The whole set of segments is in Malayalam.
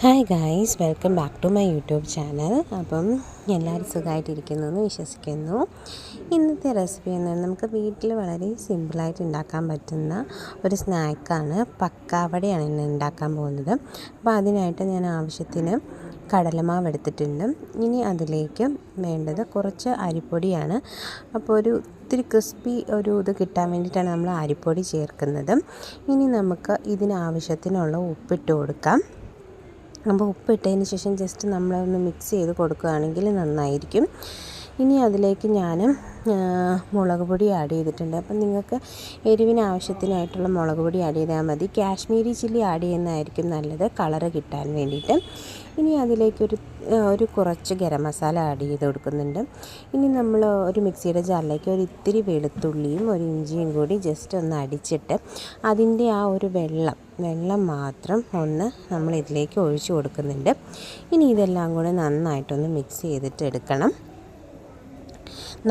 Hi guys welcome back to my YouTube channel അപ്പം എല്ലാവരും സുഖമായിട്ടിരിക്കുന്നു എന്ന് വിശ്വസിക്കുന്നു. ഇന്നത്തെ റെസിപ്പി എന്ന് നമുക്ക് വീട്ടിൽ വളരെ സിമ്പിളായിട്ട് ഉണ്ടാക്കാൻ പറ്റുന്ന ഒരു സ്നാക്കാണ് പക്കാവടയാണ് ഇന്ന് ഉണ്ടാക്കാൻ പോകുന്നത്. അപ്പോൾ അതിനായിട്ട് ഞാൻ ആവശ്യത്തിന് കടലമാവ് എടുത്തിട്ടുണ്ട്. ഇനി അതിലേക്ക് വേണ്ടത് കുറച്ച് അരിപ്പൊടിയാണ്. അപ്പോൾ ഒരു ഒത്തിരി ക്രിസ്പി ഒരു ഇത് കിട്ടാൻ വേണ്ടിയിട്ടാണ് നമ്മൾ അരിപ്പൊടി ചേർക്കുന്നത്. ഇനി നമുക്ക് ഇതിനാവശ്യത്തിനുള്ള ഉപ്പിട്ട് കൊടുക്കാം. അപ്പോൾ ഉപ്പിട്ടതിന് ശേഷം ജസ്റ്റ് നമ്മളൊന്ന് മിക്സ് ചെയ്ത് കൊടുക്കുകയാണെങ്കിൽ നന്നായിരിക്കും. ഇനി അതിലേക്ക് ഞാൻ മുളക് പൊടി ആഡ് ചെയ്തിട്ടുണ്ട്. അപ്പം നിങ്ങൾക്ക് എരിവിന് ആവശ്യത്തിനായിട്ടുള്ള മുളക് പൊടി ആഡ് ചെയ്താൽ മതി. കാശ്മീരി ചില്ലി ആഡ് ചെയ്യുന്നതായിരിക്കും നല്ലത്. കളറ് കിട്ടാൻ വേണ്ടിയിട്ട്. ഇനി അതിലേക്കൊരു ഒരു കുറച്ച് ഗരം മസാല ആഡ് ചെയ്ത് കൊടുക്കുന്നുണ്ട്. ഇനി നമ്മൾ ഒരു മിക്സിയുടെ ജാറിലേക്ക് ഒരു ഇത്തിരി വെളുത്തുള്ളിയും ഒരു ഇഞ്ചിയും കൂടി ജസ്റ്റ് ഒന്ന് അടിച്ചിട്ട് അതിന്റെ ആ ഒരു വെള്ളം വെള്ളം മാത്രം ഒന്ന് നമ്മൾ ഇതിലേക്ക് ഒഴിച്ചു കൊടുക്കുന്നുണ്ട്. ഇനി ഇതെല്ലാം കൂടെ നന്നായിട്ടൊന്ന് മിക്സ് ചെയ്തിട്ട് എടുക്കണം.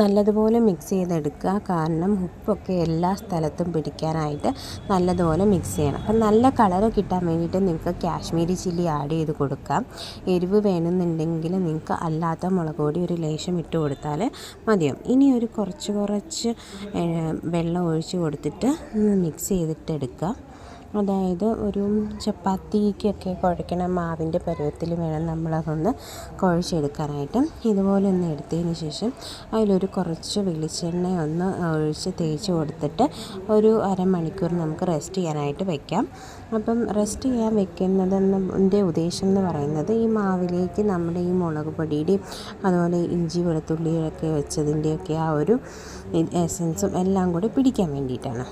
നല്ലതുപോലെ മിക്സ് ചെയ്തെടുക്കുക. കാരണം ഉപ്പൊക്കെ എല്ലാ സ്ഥലത്തും പിടിക്കാനായിട്ട് നല്ലതുപോലെ മിക്സ് ചെയ്യണം. അപ്പം നല്ല കളർ കിട്ടാൻ വേണ്ടിയിട്ട് നിങ്ങൾക്ക് കാശ്മീരി ചില്ലി ആഡ് ചെയ്ത് കൊടുക്കാം. എരിവ് വേണമെന്നുണ്ടെങ്കിൽ നിങ്ങൾക്ക് അല്ലാത്ത മുളക് പൊടി ഒരു ലേശം ഇട്ട് കൊടുത്താൽ മതിയാവും. ഇനി ഒരു കുറച്ച് കുറച്ച് വെള്ളം ഒഴിച്ച് കൊടുത്തിട്ട് മിക്സ് ചെയ്തിട്ട് എടുക്കുക അതായത് ഒരു ചപ്പാത്തിക്കൊക്കെ കുഴക്കണ മാവിന്റെ പരുവത്തിൽ വേണം നമ്മളതൊന്ന് കുഴച്ചെടുക്കാനായിട്ട്. ഇതുപോലെ ഒന്ന് എടുത്തതിന് ശേഷം അതിലൊരു കുറച്ച് വെളിച്ചെണ്ണ ഒന്ന് ഒഴിച്ച് തേച്ച് കൊടുത്തിട്ട് ഒരു അരമണിക്കൂർ നമുക്ക് റെസ്റ്റ് ചെയ്യാനായിട്ട് വെക്കാം. അപ്പം റെസ്റ്റ് ചെയ്യാൻ വെക്കുന്നതെന്നതിന്റെ ഉദ്ദേശം എന്ന് പറയുന്നത് ഈ മാവിലേക്ക് നമ്മുടെ ഈ മുളക് പൊടിയുടെയും അതുപോലെ ഇഞ്ചി വെളുത്തുള്ളിയൊക്കെ വെച്ചതിന്റെയൊക്കെ ആ ഒരു എസൻസും എല്ലാം കൂടി പിടിക്കാൻ വേണ്ടിയിട്ടാണ്.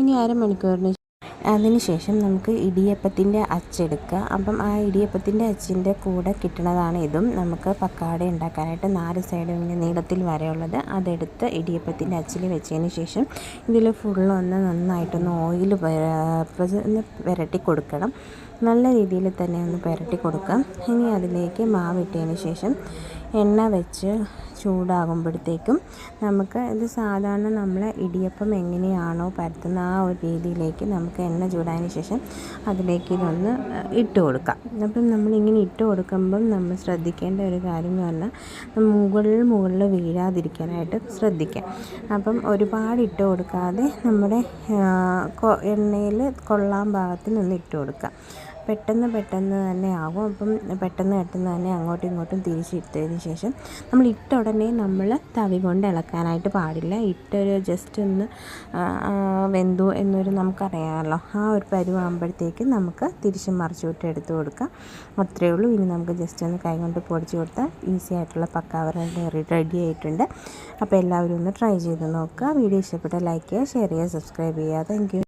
ഇനി അരമണിക്കൂറിന് അതിനുശേഷം നമുക്ക് ഇടിയപ്പത്തിന്റെ അച്ചെടുക്കുക അപ്പം ആ ഇടിയപ്പത്തിന്റെ അച്ചിന്റെ കൂടെ കിട്ടുന്നതാണ് ഇതും. നമുക്ക് പക്കാട ഉണ്ടാക്കാനായിട്ട് നാല് സൈഡും ഇങ്ങനെ നീളത്തിൽ വരെയുള്ളത്. അതെടുത്ത് ഇടിയപ്പത്തിന്റെ അച്ചിൽ വെച്ചതിന് ശേഷം ഇതിൽ ഫുള്ളൊന്ന് നന്നായിട്ടൊന്ന് ഓയിൽ ഒന്ന് പുരട്ടി കൊടുക്കണം. നല്ല രീതിയിൽ തന്നെ ഒന്ന് പുരട്ടി കൊടുക്കാം ഇനി അതിലേക്ക് മാവിട്ടതിന് ശേഷം എണ്ണ വെച്ച് ചൂടാകുമ്പോഴത്തേക്കും നമുക്ക് ഇത് സാധാരണ നമ്മൾ ഇടിയപ്പം എങ്ങനെയാണോ പരത്തുന്ന ആ ഒരു രീതിയിലേക്ക് നമുക്ക് എണ്ണ ചൂടായതിന് ശേഷം അതിലേക്ക് ഇതൊന്ന് ഇട്ട് കൊടുക്കാം. അപ്പം നമ്മളിങ്ങനെ ഇട്ട് കൊടുക്കുമ്പം നമ്മൾ ശ്രദ്ധിക്കേണ്ട ഒരു കാര്യം എന്ന് പറഞ്ഞാൽ മുകളിൽ മുകളിൽ വീഴാതിരിക്കാനായിട്ട് ശ്രദ്ധിക്കാം. അപ്പം ഒരുപാട് ഇട്ട് കൊടുക്കാതെ നമ്മുടെ എണ്ണയിൽ കൊള്ളാൻ പാകത്തിനൊന്ന് ഇട്ട് കൊടുക്കാം. പെട്ടെന്ന് പെട്ടെന്ന് തന്നെ ആകും. അപ്പം പെട്ടെന്ന് പെട്ടെന്ന് തന്നെ അങ്ങോട്ടും ഇങ്ങോട്ടും തിരിച്ചിട്ടതിന് ശേഷം നമ്മൾ ഇട്ട ഉടനെ നമ്മൾ തവി കൊണ്ട് ഇളക്കാനായിട്ട് പാടില്ല. ഇട്ടൊരു ജസ്റ്റ് ഒന്ന് വെന്തു എന്നൊരു നമുക്കറിയാമല്ലോ. ആ ഒരു പരുവാകുമ്പോഴത്തേക്ക് നമുക്ക് തിരിച്ചും മറിച്ചു വിട്ട് എടുത്ത് കൊടുക്കാം. അത്രയേ ഉള്ളൂ. ഇനി നമുക്ക് ജസ്റ്റ് ഒന്ന് കൈ കൊണ്ട് പൊടിച്ച് കൊടുത്താൽ ഈസി ആയിട്ടുള്ള പക്കാവറ റെഡി ആയിട്ടുണ്ട്. അപ്പോൾ എല്ലാവരും ഒന്ന് ട്രൈ ചെയ്ത് നോക്കുക. വീഡിയോ ഇഷ്ടപ്പെട്ടാൽ ലൈക്ക് ചെയ്യുക ഷെയർ ചെയ്യുക സബ്സ്ക്രൈബ് ചെയ്യുക. താങ്ക്